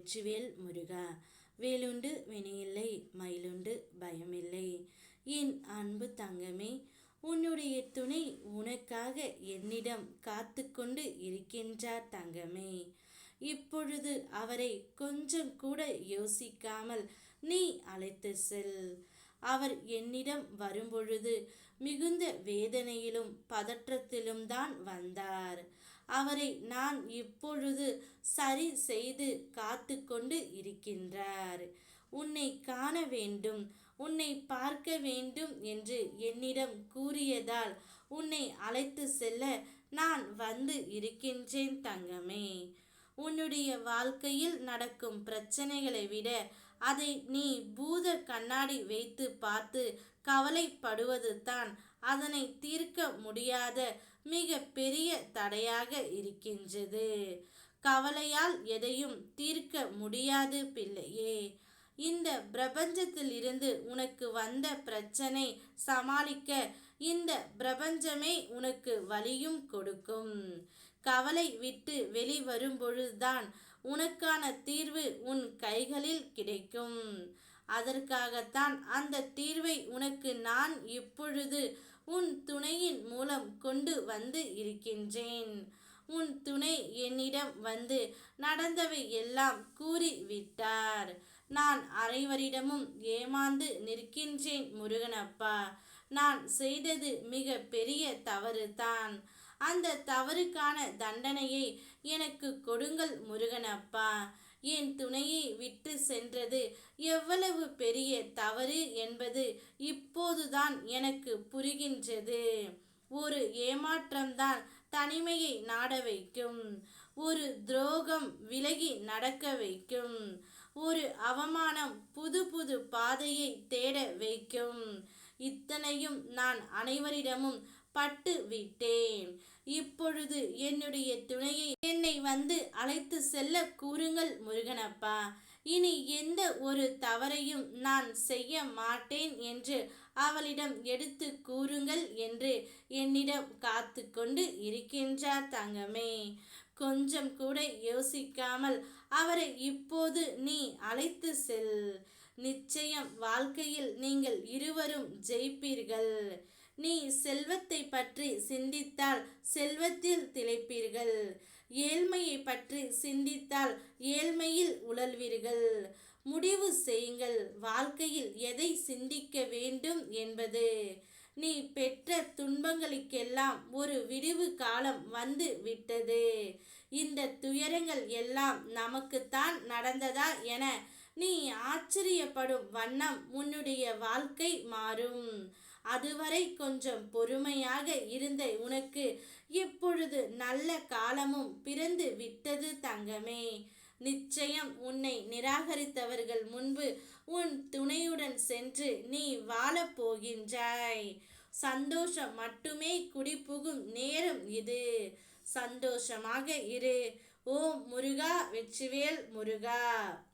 வெற்றிவேல் முருகா. வேலுண்டு வினையில்லை மயிலுண்டு பயமில்லை. என் அன்பு தங்கமே உன்னுடைய துணை உனக்காக என்னிடம் காத்து கொண்டு இருக்கின்றார் தங்கமே. இப்பொழுது அவரை கொஞ்சம் கூட யோசிக்காமல் நீ அழைத்து செல். அவர் என்னிடம் வரும்பொழுது மிகுந்த வேதனையிலும் பதற்றத்திலும் தான் வந்தார். அவரை நான் இப்பொழுது சரி செய்து காத்து கொண்டு இருக்கின்றார். உன்னை காண வேண்டும் உன்னை பார்க்க வேண்டும் என்று என்னிடம் கூறியதால் உன்னை அழைத்து செல்ல நான் வந்து இருக்கின்றேன் தங்கமே. உன்னுடைய வாழ்க்கையில் நடக்கும் பிரச்சனைகளை விட அதை நீ பூத கண்ணாடி வைத்து பார்த்து கவலைப்படுவது தான் அதனை தீர்க்க முடியாத மிக பெரிய தடையாக இருக்கின்றது. கவலையால் எதையும் தீர்க்க முடியாது பிள்ளையே. இந்த பிரபஞ்சத்திலிருந்து உனக்கு வந்த பிரச்சனை சமாளிக்க இந்த பிரபஞ்சமே உனக்கு வழியும் கொடுக்கும். கவலை விட்டு வெளிவரும் பொழுதுதான் உனக்கான தீர்வு உன் கைகளில் கிடைக்கும். அதற்காகத்தான் அந்த தீர்வை உனக்கு நான் இப்பொழுது உன் துணையின் மூலம் கொண்டு வந்து இருக்கின்றேன். உன் துணை என்னிடம் வந்து நடந்தவை எல்லாம் கூறி விட்டார் நான் அனைவரிடமும் ஏமாந்து நிற்கின்றேன் முருகனப்பா. நான் செய்தது மிக பெரிய தவறு தான் அந்த தவறுக்கான தண்டனையை எனக்கு கொடுங்கள் முருகனப்பா. என் துணையை விட்டு சென்றது எவ்வளவு பெரிய தவறு என்பது இப்போதுதான் எனக்கு புரிகின்றது. ஒரு ஏமாற்றம்தான் தனிமையை நாட வைக்கும். ஒரு துரோகம் விலகி நடக்க வைக்கும். ஒரு அவமானம் புது புது பாதையை தேட வைக்கும். இத்தனையும் நான் அனைவரிடமும் பட்டு விட்டேன். இப்பொழுது என்னுடைய துணையை என்னை வந்து அழைத்து செல்ல கூறுங்கள் முருகனப்பா. இனி எந்த ஒரு தவறையும் நான் செய்ய மாட்டேன் என்று அவளிடம் எடுத்து கூறுங்கள் என்று என்னிடம் காத்து கொண்டு இருக்கின்றார் தங்கமே. கொஞ்சம் கூட யோசிக்காமல் அவரை இப்போது நீ அழைத்து செல். நிச்சயம் வாழ்க்கையில் நீங்கள் இருவரும் ஜெயிப்பீர்கள். நீ செல்வத்தை பற்றி சிந்தித்தால் செல்வத்தில் திளைப்பீர்கள். ஏழ்மையை பற்றி சிந்தித்தால் ஏழ்மையில் உழல்வீர்கள். முடிவு செய்யுங்கள். வாழ்க்கையில் எதை சிந்திக்க வேண்டும் என்பது. நீ பெற்ற துன்பங்களுக்கெல்லாம் ஒரு விடிவு காலம் வந்து விட்டது. இந்த துயரங்கள் எல்லாம் நமக்குத்தான் நடந்ததா என நீ ஆச்சரியப்படும் வண்ணம் உன்னுடைய வாழ்க்கை மாறும். அதுவரை கொஞ்சம் பொறுமையாக இருந்த உனக்கு இப்பொழுது நல்ல காலமும் பிறந்து விட்டது தங்கமே. நிச்சயம் உன்னை நிராகரித்தவர்கள் முன்பு உன் துணையுடன் சென்று நீ வாழப் போகின்றாய். சந்தோஷம் மட்டுமே குடிபுகும் நேரம் இது. சந்தோஷமாக இரு. ஓம் முருகா வெற்றிவேல் முருகா.